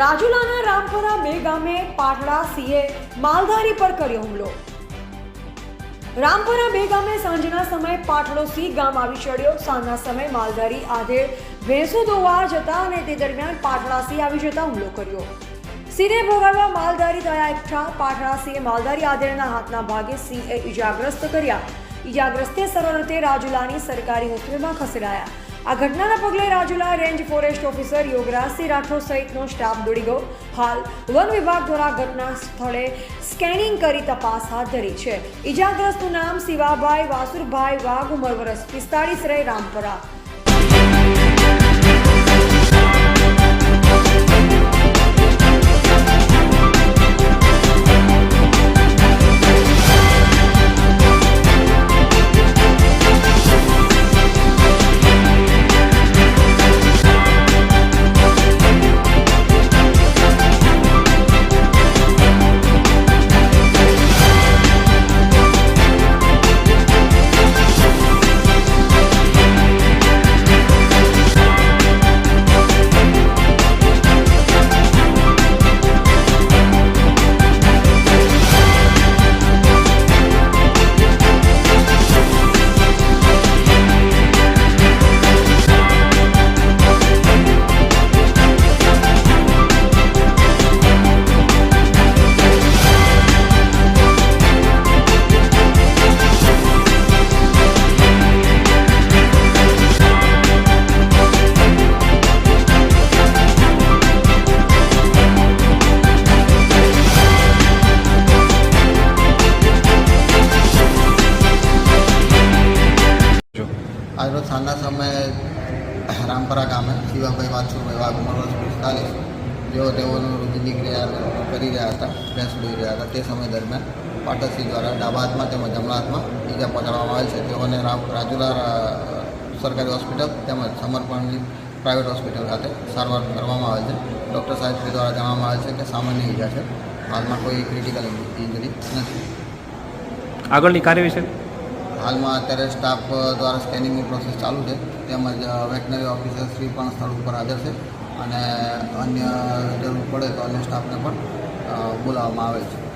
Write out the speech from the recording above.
રાજુલાના રામપુરા બે ગામે પાટડા સીએ માલધારી પર કર્યો હુમલો. રામપુરા બે ગામે સાંજના સમયે પાટડો સિંહ ગામ આવી ચડ્યો. સાંજના સમયે માલધારી આધે ભેંસો ધોવા જતા અને તે દરમિયાન પાટડા સિંહ આવી જતા હુમલો કર્યો. સીને ભોગાડવા માલધારી થયા એકઠા. પાટડા સીએ માલધારી આધેડના હાથના ભાગે સીએ ઈજાગ્રસ્ત કર્યા. ઈજાગ્રસ્તે સરળ રીતે રાજુલાની સરકારી હોસ્પિટલમાં ખસેડાયા. આ ઘટનાના પગલે Rajula range forest officer Yograjsinh Rathod સહિતનો સ્ટાફ દોડી ગયો. હાલ વન વિભાગ દ્વારા ઘટના સ્થળે સ્કેનિંગ કરી તપાસ હાથ ધરી છે. ઇજાગ્રસ્તનું નામ શિવાભાઈ વાસુરભાઈ વાઘ ઉમર વર્ષ પિસ્તાળીસ રહે રામપરા. આજરોજ સાંજના સમયે રામપરા ગામે શિવાભાઈ વાછુભાઈ વાઘ ઉંમર વર્ષ પિસ્તાલીસ જેઓ તેઓનું રોજિંદી ક્રિયા કરી રહ્યા હતા ભેંસ દોઈ રહ્યા હતા. તે સમય દરમિયાન પાટકસિંહ દ્વારા ડાબા હાથમાં તેમજ જમણા હાથમાં ઈજા પકડવામાં આવેલ છે. તેઓને રાજુલા સરકારી હોસ્પિટલ તેમજ સમર્પણની પ્રાઇવેટ હોસ્પિટલ ખાતે સારવાર કરવામાં આવેલ છે. ડૉક્ટર સાહેબ દ્વારા જણાવવામાં આવે છે કે સામાન્ય ઈજા છે. હાલમાં કોઈ ક્રિટિકલ ઇન્જરી નથી. આગળની કાર્યવિષય હાલમાં અત્યારે સ્ટાફ દ્વારા સ્કેનિંગની પ્રોસેસ ચાલુ છે. તેમજ વેટનરી ઓફિસરશ્રી પણ સ્થળ ઉપર હાજર છે અને અન્ય જરૂર પડે તો અન્ય સ્ટાફને પણ બોલાવવામાં આવે છે.